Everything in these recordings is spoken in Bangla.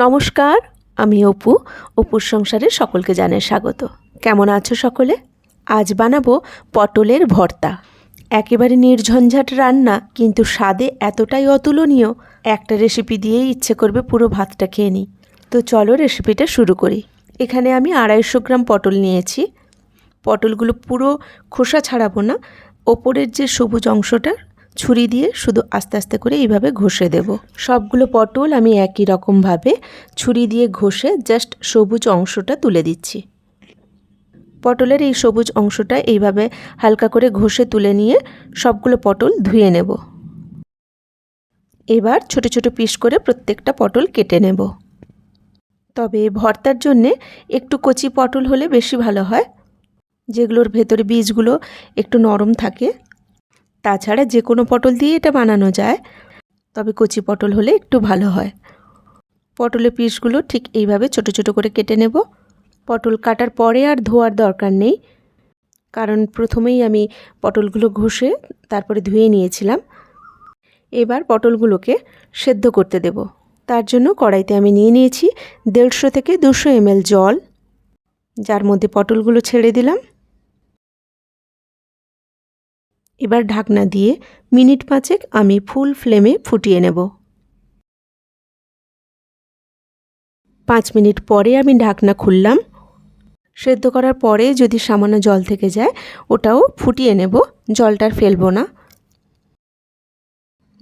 নমস্কার, আমি অপু, অপুর সংসারে সকলকে জানাই স্বাগত। কেমন আছো সকলে? আজ বানাবো পটলের ভর্তা। একেবারে নির্ঝঞ্ঝাট রান্না, কিন্তু স্বাদে এতটাই অতুলনীয়, একটা রেসিপি দিয়েই ইচ্ছে করবে পুরো ভাতটা খেয়ে নিই। তো চলো রেসিপিটা শুরু করি। এখানে আমি আড়াইশো গ্রাম পটল নিয়েছি। পটলগুলো পুরো খোসা ছাড়াবো না, ওপরের যে সবুজ অংশটা ছুরি দিয়ে শুধু আস্তে আস্তে করে এইভাবে ঘষে দেব। সবগুলো পটল আমি একই রকমভাবে ছুরি দিয়ে ঘষে জাস্ট সবুজ অংশটা তুলে দিচ্ছি। পটলের এই সবুজ অংশটা এইভাবে হালকা করে ঘষে তুলে নিয়ে সবগুলো পটল ধুয়ে নেব। এবার ছোট ছোট পিস করে প্রত্যেকটা পটল কেটে নেব। তবে ভর্তার জন্যে একটু কচি পটল হলে বেশি ভালো হয়। যেগুলোর ভেতরে বীজগুলো একটু নরম থাকে তাছাড়া যে কোনো পটল দিয়ে এটা বানানো যায়। তবে কচি পটল হলে একটু ভালো হয়। পটলের পিসগুলো ঠিক এইভাবে ছোট ছোট করে কেটে নেব। পটল কাটার পরে আর ধোয়ার দরকার নেই। কারণ প্রথমেই আমি পটলগুলো ঘষে তারপরে ধুয়ে নিয়েছিলাম। এবার পটলগুলোকে সেদ্ধ করতে দেব। তার জন্য কড়াইতে আমি নিয়ে নিয়েছি দেড়শো থেকে দুশো এমএল জল। যার মধ্যে পটলগুলো ছেড়ে দিলাম। এবার ঢাকনা দিয়ে মিনিট পাঁচেক আমি ফুল ফ্লেমে ফুটিয়ে নেব। পাঁচ মিনিট পরে আমি ঢাকনা খুললাম। সেদ্ধ করার পরে যদি সামান্য জল থেকে যায়, ওটাও ফুটিয়ে নেব। জলটার ফেলব না।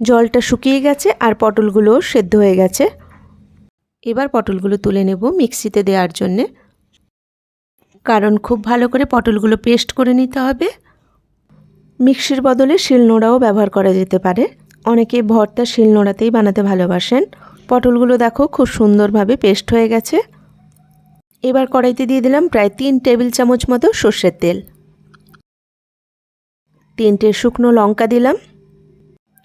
জলটা শুকিয়ে গেছে আর পটলগুলোও সেদ্ধ হয়ে গেছে। এবার পটলগুলো তুলে নেব মিক্সিতে দেওয়ার জন্যে। কারণ খুব ভালো করে পটলগুলো পেস্ট করে নিতে হবে। মিক্সির বদলে শিলনোড়াও ব্যবহার করা যেতে পারে। অনেকে ভর্তা শিলনোড়াতেই বানাতে ভালোবাসেন। পটলগুলো দেখো খুব সুন্দরভাবে পেস্ট হয়ে গেছে। এবার কড়াইতে দিয়ে দিলাম প্রায় তিন টেবিল চামচ মতো সর্ষের তেল। তিনটে শুকনো লঙ্কা দিলাম।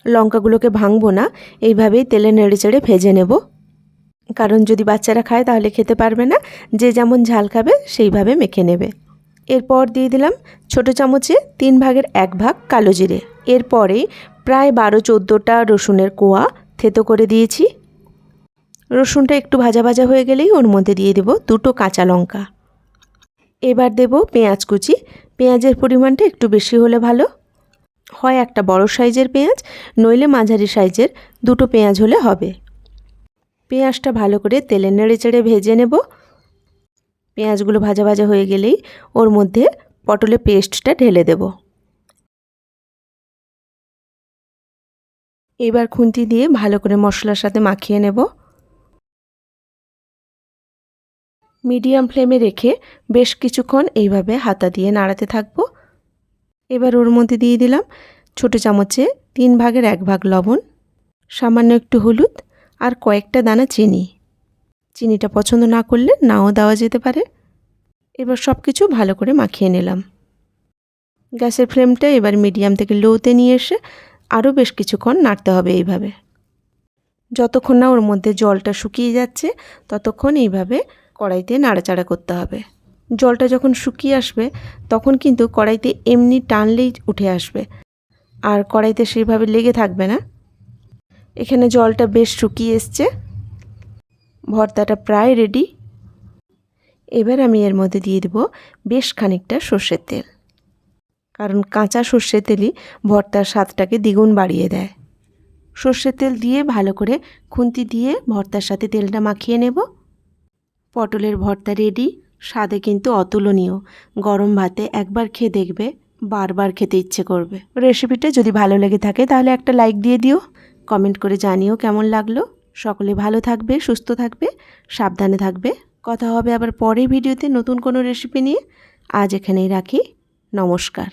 লঙ্কাগুলোকে ভাঙবো না, এইভাবেই তেলে নেড়ে চেড়ে ভেজে নেব। কারণ যদি বাচ্চারা খায় তাহলে খেতে পারবে না, যে যেমন ঝাল খাবে সেইভাবে মেখে নেবে। এরপর দিয়ে দিলাম ছোটো চামচে তিন ভাগের এক ভাগ কালো জিরে। এরপরে প্রায় বারো চোদ্দোটা রসুনের কোয়া থেতো করে দিয়েছি। রসুনটা একটু ভাজা ভাজা হয়ে গেলেই ওর মধ্যে দিয়ে দেব দুটো কাঁচা লঙ্কা। এবার দেব পেঁয়াজ কুচি। পেঁয়াজের পরিমাণটা একটু বেশি হলে ভালো। হয় একটা বড় সাইজের পেঁয়াজ, নইলে মাঝারি সাইজের দুটো পেঁয়াজ হলে হবে। পেঁয়াজটা ভালো করে তেলে নেড়ে চেড়ে ভেজে নেব। পেঁয়াজগুলো ভাজা ভাজা হয়ে গেলেই ওর মধ্যে পটলের পেস্টটা ঢেলে দেব। এবার খুন্তি দিয়ে ভালো করে মশলার সাথে মাখিয়ে নেব। মিডিয়াম ফ্লেমে রেখে বেশ কিছুক্ষণ এইভাবে হাতা দিয়ে নাড়াতে থাকব। এবার ওর মধ্যে দিয়ে দিলাম ছোটো চামচে তিন ভাগের এক ভাগ লবণ, সামান্য একটু হলুদ আর কয়েকটা দানা চিনি। চিনিটা পছন্দ না করলে নাও দেওয়া যেতে পারে। এবার সব কিছু ভালো করে মাখিয়ে নিলাম। গ্যাসের ফ্লেমটা এবার মিডিয়াম থেকে লোতে নিয়ে এসে আরও বেশ কিছুক্ষণ নাড়তে হবে এইভাবে। যতক্ষণ না ওর মধ্যে জলটা শুকিয়ে যাচ্ছে, ততক্ষণ এইভাবে কড়াইতে নাড়াচাড়া করতে হবে। জলটা যখন শুকিয়ে আসবে, তখন কিন্তু কড়াইতে এমনি টানলেই উঠে আসবে। আর কড়াইতে সেইভাবে লেগে থাকবে না। এখানে জলটা বেশ শুকিয়ে এসছে। ভর্তাটা প্রায় রেডি এবার আমি এর মধ্যে দিয়ে দেবো বেশ খানিকটা সর্ষের তেল। কারণ কাঁচা সর্ষের তেলই ভর্তার স্বাদটাকে দ্বিগুণ বাড়িয়ে দেয়। সর্ষের তেল দিয়ে ভালো করে খুন্তি দিয়ে ভর্তার সাথে তেলটা মাখিয়ে নেব। পটলের ভর্তা রেডি স্বাদে কিন্তু অতুলনীয়। গরম ভাতে একবার খেয়ে দেখবে, বারবার খেতে ইচ্ছে করবে। রেসিপিটা যদি ভালো লেগে থাকে তাহলে একটা লাইক দিয়ে দিও। কমেন্ট করে জানিও কেমন লাগল। সকলে ভালো থাকবে, সুস্থ থাকবে, সাবধানে থাকবে। কথা হবে আবার পরের ভিডিওতে নতুন কোনো রেসিপি নিয়ে। আজ এখানেই রাখি। নমস্কার।